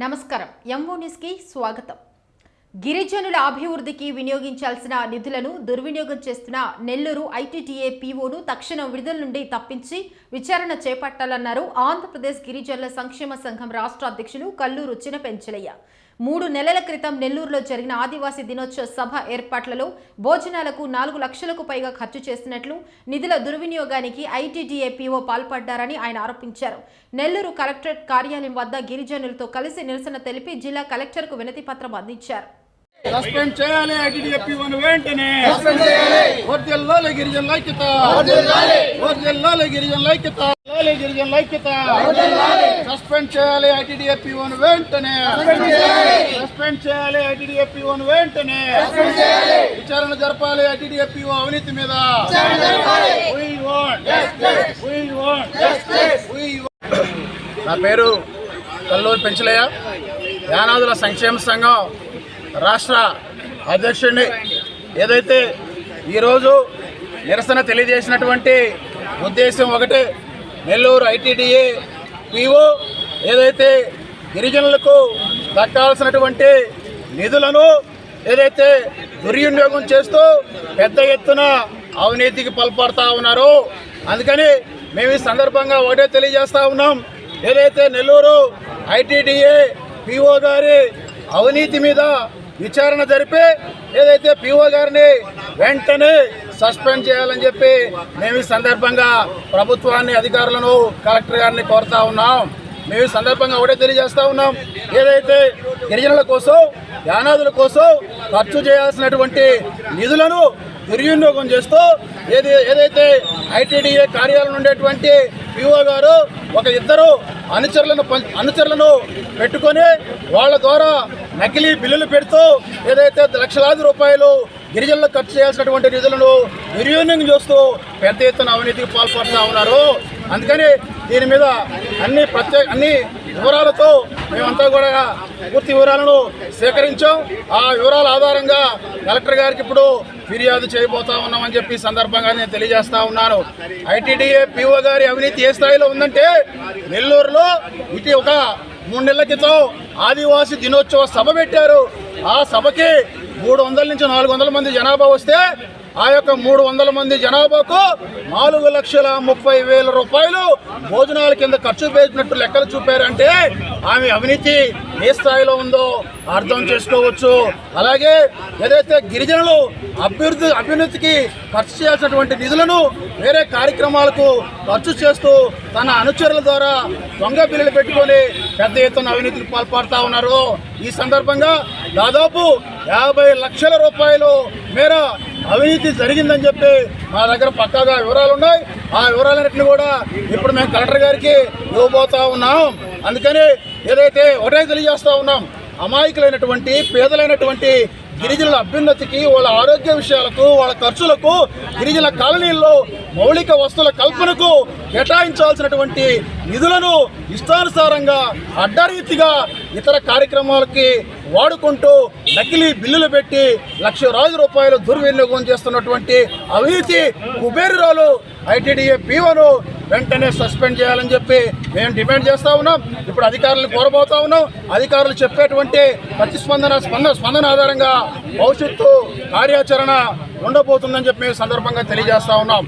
నమస్కారం. ఎంఓ న్యూస్కి స్వాగతం. గిరిజనుల అభివృద్ధికి వినియోగించాల్సిన నిధులను దుర్వినియోగం చేస్తున్న నెల్లూరు ఐటీటీఏ పీఓను తక్షణం విడుదల నుండి తప్పించి విచారణ చేపట్టాలన్నారు ఆంధ్రప్రదేశ్ గిరిజనుల సంక్షేమ సంఘం రాష్ట్ర అధ్యక్షులు కల్లూరు చినపెంచలయ్య మూడు నెలల క్రితం నెల్లూరులో జరిగిన ఆదివాసీ దినోత్సవ సభ ఏర్పాట్లలో భోజనాలకు నాలుగు లక్షలకు పైగా ఖర్చు చేసినట్లు నిధుల దుర్వినియోగానికి ఐటీడీఏ పీఓ పాల్పడ్డారని ఆయన ఆరోపించారు. నెల్లూరు కలెక్టరేట్ కార్యాలయం వద్ద గిరిజనులతో కలిసి నిరసన తెలిపి జిల్లా కలెక్టర్కు వినతి పత్రం అందించారు. సస్పెండ్ చేయాలి వెంటనే. గిరిజన గిరిజన లాలి గిరిజన ఐక్యత సస్పెండ్ చేయాలి ఐటీడీఎఫ్పీ వన్ వెంటనే. సస్పెండ్ చేయాలి. ఐటీడీఎఫ్పీ వన్ వెంటనే. విచారణ జరపాలి ఐటీడీఎఫ్పీ అవినీతి మీద. నా పేరు కల్లూరు పెంచలయ్య. యానాదుల సంక్షేమ సంఘం రాష్ట్ర అధ్యక్షుడిని. ఏదైతే ఈరోజు నిరసన తెలియజేసినటువంటి ఉద్దేశం ఒకటే నెల్లూరు ఐటీడీఏ పిఓ ఏదైతే గిరిజనులకు దక్కాల్సినటువంటి నిధులను ఏదైతే దుర్వినియోగం చేస్తూ పెద్ద ఎత్తున అవినీతికి పాల్పడుతూ ఉన్నారు అందుకని మేము ఈ సందర్భంగా ఒకటే తెలియజేస్తూ ఉన్నాం. ఏదైతే నెల్లూరు ఐటీడీఏ పిఓ గారి అవినీతి మీద విచారణ జరిపి ఏదైతే పిఓ గారిని వెంటనే సస్పెండ్ చేయాలని చెప్పి మేము ఈ సందర్భంగా ప్రభుత్వాన్ని అధికారులను కలెక్టర్ గారిని కోరుతా ఉన్నాం. మేము ఈ సందర్భంగా ఒకటే తెలియజేస్తా ఉన్నాం. ఏదైతే గిరిజనుల కోసం యానాదుల కోసం ఖర్చు చేయాల్సినటువంటి నిధులను దుర్వినియోగం చేస్తూ ఏది ఏదైతే ఐటీడీఏ కార్యాలయం ఉండేటువంటి పిఓ గారు ఒక ఇద్దరు అనుచరులను అనుచరులను పెట్టుకొని వాళ్ళ ద్వారా నకిలీ బిల్లులు పెడుతూ ఏదైతే లక్షలాది రూపాయలు గిరిజనులకు ఖర్చు చేయాల్సినటువంటి నిధులను దుర్వినియోగం చేస్తూ పెద్ద ఎత్తున అవినీతికి పాల్పడుతూ ఉన్నారు. అందుకని దీని మీద అన్ని ప్రత్యేక అన్ని వివరాలతో మేమంతా కూడా పూర్తి వివరాలను సేకరించాం. ఆ వివరాల ఆధారంగా కలెక్టర్ గారికి ఇప్పుడు ఫిర్యాదు చేయబోతా ఉన్నామని చెప్పి సందర్భంగా నేను తెలియజేస్తా ఉన్నాను. ఐటీడీఏ పిఓ గారి అవినీతి ఏ స్థాయిలో ఉందంటే నెల్లూరులో ఇటు ఒక మూడు నెలల క్రితం ఆదివాసీ దినోత్సవ సభ పెట్టారు. ఆ సభకి మూడు వందల నుంచి నాలుగు వందల మంది జనాభా వస్తే ఆ యొక్క మూడు వందల మంది జనాభాకు నాలుగు లక్షల ముప్పై వేల రూపాయలు భోజనాల కింద ఖర్చు పెట్టినట్టు లెక్కలు చూపారంటే ఆమె అవినీతి ఏ స్థాయిలో ఉందో అర్థం చేసుకోవచ్చు. అలాగే ఏదైతే గిరిజనులు అభివృద్ధి అభ్యున్నతికి ఖర్చు చేయాల్సినటువంటి నిధులను వేరే కార్యక్రమాలకు ఖర్చు చేస్తూ తన అనుచరుల ద్వారా దొంగ బిల్లులు పెట్టుకొని పెద్ద ఎత్తున అవినీతికి పాల్పడతా ఉన్నారు. ఈ సందర్భంగా దాదాపు యాభై లక్షల రూపాయలు మేర అవినీతి జరిగిందని చెప్పి మా దగ్గర పక్కాగా వివరాలు ఉన్నాయి. ఆ వివరాలన్నింటినీ కూడా ఇప్పుడు మేము కలెక్టర్ గారికి ఇవ్వబోతా ఉన్నాం. అందుకని ఏదైతే ఒకటే తెలియజేస్తా ఉన్నాం అమాయకులైనటువంటి పేదలైనటువంటి గిరిజనుల అభ్యున్నతికి వాళ్ళ ఆరోగ్య విషయాలకు వాళ్ళ ఖర్చులకు గిరిజన కాలనీల్లో మౌలిక వస్తువుల కల్పనకు కేటాయించాల్సినటువంటి నిధులను ఇష్టానుసారంగా అడ్డరీతిగా ఇతర కార్యక్రమాలకి వాడుకుంటూ నకిలీ బిల్లులు పెట్టి లక్షలాది రూపాయలు దుర్వినియోగం చేస్తున్నటువంటి అవినీతి కుబేరురాలు ఐటీడీఏ పీవను వెంటనే సస్పెండ్ చేయాలని చెప్పి మేము డిమాండ్ చేస్తా ఉన్నాం. ఇప్పుడు అధికారులను కోరబోతా ఉన్నాం. అధికారులు చెప్పేటువంటి ప్రతిస్పందన స్పందన స్పందన ఆధారంగా భవిష్యత్తు కార్యాచరణ ఉండబోతుందని చెప్పి మేము సందర్భంగా తెలియజేస్తా ఉన్నాం.